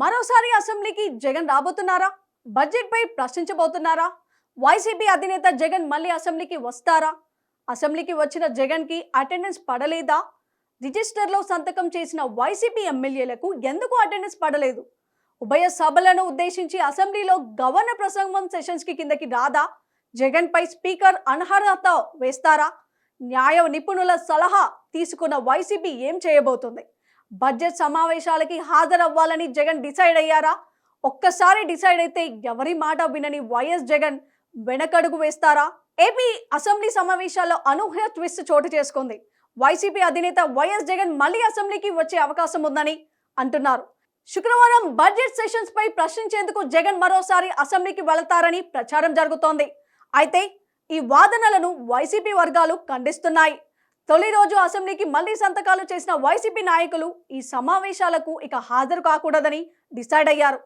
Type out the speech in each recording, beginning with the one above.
మరోసారి అసెంబ్లీకి జగన్ రాబోతున్నారా? బడ్జెట్ పై ప్రశ్నించబోతున్నారా? వైసీపీ అధినేత జగన్ మళ్ళీ అసెంబ్లీకి వస్తారా? అసెంబ్లీకి వచ్చిన జగన్కి అటెండెన్స్ పడలేదా? రిజిస్టర్లో సంతకం చేసిన వైసీపీ ఎమ్మెల్యేలకు ఎందుకు అటెండెన్స్ పడలేదు? ఉభయ సభలను ఉద్దేశించి అసెంబ్లీలో గవర్నర్ ప్రసంగం సెషన్స్కి కిందకి రాదా? జగన్ పై స్పీకర్ అనర్హత వేస్తారా? న్యాయ నిపుణుల సలహా తీసుకున్న వైసీపీ ఏం చేయబోతుంది? బడ్జెట్ సమావేశాలకి హాజరవ్వాలని జగన్ డిసైడ్ అయ్యారా? ఒక్కసారి డిసైడ్ అయితే ఎవరి మాట వినని వైఎస్ జగన్ వెనకడుగు వేస్తారా? ఏపీ అసెంబ్లీ సమావేశాల్లో అనూహ్య ట్విస్ట్ చోటు చేసుకుంది. వైసీపీ అధినేత వైఎస్ జగన్ మళ్ళీ అసెంబ్లీకి వచ్చే అవకాశం ఉందని అంటున్నారు. శుక్రవారం బడ్జెట్ సెషన్స్ పై ప్రశ్నించేందుకు జగన్ మరోసారి అసెంబ్లీకి వెళతారని ప్రచారం జరుగుతోంది. అయితే ఈ వాదనలను వైసీపీ వర్గాలు ఖండిస్తున్నాయి. తొలి రోజు అసెంబ్లీకి మళ్ళీ సంతకాలు చేసిన వైసీపీ నాయకులు ఈ సమావేశాలకు ఇక హాజరు కాకూడదని డిసైడ్ అయ్యారు.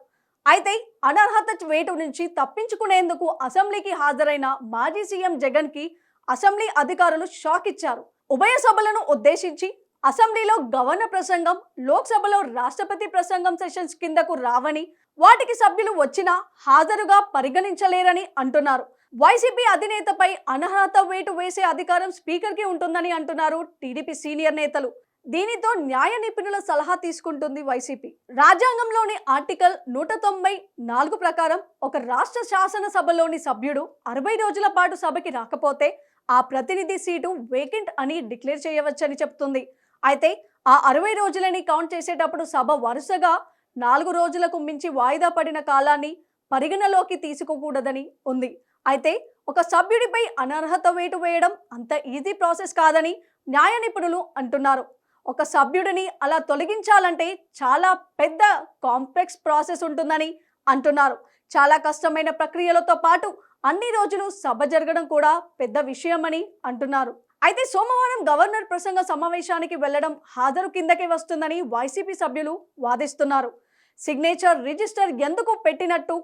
అయితే అనర్హత వేటు నుంచి తప్పించుకునేందుకు అసెంబ్లీకి హాజరైన మాజీ సీఎం జగన్కి అసెంబ్లీ అధికారులు షాక్ ఇచ్చారు. ఉభయ సభలను ఉద్దేశించి అసెంబ్లీలో గవర్నర్ ప్రసంగం లోక్సభలో రాష్ట్రపతి ప్రసంగం సెషన్స్ కిందకు రావని వాటికి సభ్యులు వచ్చినా హాజరుగా పరిగణించలేరని అంటున్నారు. వైసీపీ అధినేతపై అనర్హత వేటు వేసే అధికారం స్పీకర్కి ఉంటుందని అంటున్నారు టీడీపీ సీనియర్ నేతలు. దీనితో న్యాయ నిపుణుల సలహా తీసుకుంటుంది వైసీపీ. రాజ్యాంగంలోని ఆర్టికల్ నూట తొంభై నాలుగు ప్రకారం ఒక రాష్ట్ర శాసనసభలోని సభ్యుడు అరవై రోజుల పాటు సభకి రాకపోతే ఆ ప్రతినిధి సీటు వేకెంట్ అని డిక్లేర్ చేయవచ్చని చెప్తుంది. అయితే ఆ అరవై రోజులని కౌంట్ చేసేటప్పుడు సభ వరుసగా నాలుగు రోజులకు మించి వాయిదా పడిన కాలాన్ని పరిగణలోకి తీసుకోకూడదని ఉంది. అయితే ఒక సభ్యుడిపై అనర్హత వేటు వేయడం అంత ఈజీ ప్రాసెస్ కాదని న్యాయ నిపుణులు అంటున్నారు. ఒక సభ్యుడిని అలా తొలగించాలంటే చాలా పెద్ద కాంప్లెక్స్ ప్రాసెస్ ఉంటుందని అంటున్నారు. చాలా కష్టమైన ప్రక్రియలతో పాటు అన్ని రోజులు సభ జరగడం కూడా పెద్ద విషయమని అంటున్నారు. అయితే సోమవారం గవర్నర్ ప్రసంగ సమావేశానికి వెళ్ళడం హాజరు కిందకే వస్తుందని వైసీపీ సభ్యులు వాదిస్తున్నారు. సిగ్నేచర్ రిజిస్టర్ ఎందుకు పెట్టినట్టు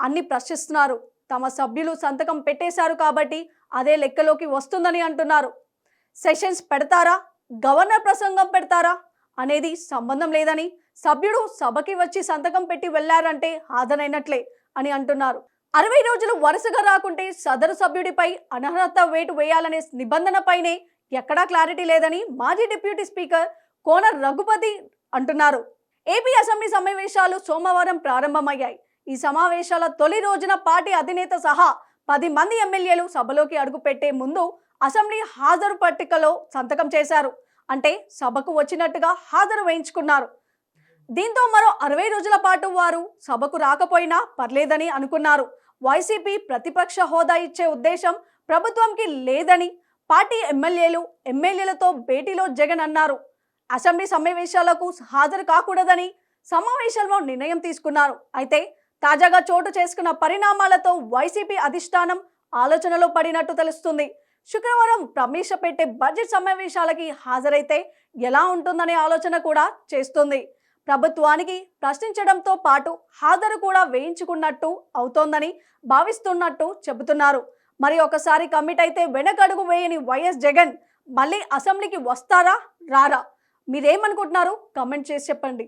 అన్ని ప్రశ్నిస్తున్నారు. తమ సభ్యులు సంతకం పెట్టేశారు కాబట్టి అదే లెక్కలోకి వస్తుందని అంటున్నారు. సెషన్స్ పెడతారా? గవర్నర్ ప్రసంగం పెడతారా? అనేది సంబంధం లేదని సభ్యుడు సభకి వచ్చి సంతకం పెట్టి వెళ్ళారంటే హాజరైనట్లే అని అంటున్నారు. అరవై రోజులు వరుసగా రాకుంటే సదరు సభ్యుడిపై అనర్హత వేటు వేయాలనే నిబంధనపైనే ఎక్కడా క్లారిటీ లేదని మాజీ డిప్యూటీ స్పీకర్ కోన రఘుపతి అంటున్నారు. ఏపీ అసెంబ్లీ సమావేశాలు సోమవారం ప్రారంభమయ్యాయి. ఈ సమావేశాల తొలి రోజున పార్టీ అధినేత సహా పది మంది ఎమ్మెల్యేలు సభలోకి అడుగుపెట్టే ముందు అసెంబ్లీ హాజరు పట్టికలో సంతకం చేశారు. అంటే సభకు వచ్చినట్టుగా హాజరు వేయించుకున్నారు. దీంతో మరో అరవై రోజుల పాటు వారు సభకు రాకపోయినా పర్లేదని అనుకున్నారు. వైసీపీ ప్రతిపక్ష హోదా ఇచ్చే ఉద్దేశం ప్రభుత్వంకి లేదని పార్టీ ఎమ్మెల్యేలు ఎమ్మెల్యేలతో భేటీలో జగన్ అన్నారు. అసెంబ్లీ సమావేశాలకు హాజరు కాకూడదని సమావేశంలో నిర్ణయం తీసుకున్నారు. అయితే తాజాగా చోటు చేసుకున్న పరిణామాలతో వైసీపీ అధిష్టానం ఆలోచనలో పడినట్టు తెలుస్తుంది. శుక్రవారం ప్రవేశపెట్టే బడ్జెట్ సమావేశాలకి హాజరైతే ఎలా ఉంటుందనే ఆలోచన కూడా చేస్తుంది. ప్రభుత్వానికి ప్రశ్నించడంతో పాటు హాజరు కూడా వేయించుకున్నట్టు అవుతోందని భావిస్తున్నట్టు చెబుతున్నారు. మరి ఒకసారి కమిట్ అయితే వెనకడుగు వేయని వైఎస్ జగన్ మళ్ళీ అసెంబ్లీకి వస్తారా రారా? మీరేమనుకుంటున్నారు? కమెంట్ చేసి చెప్పండి.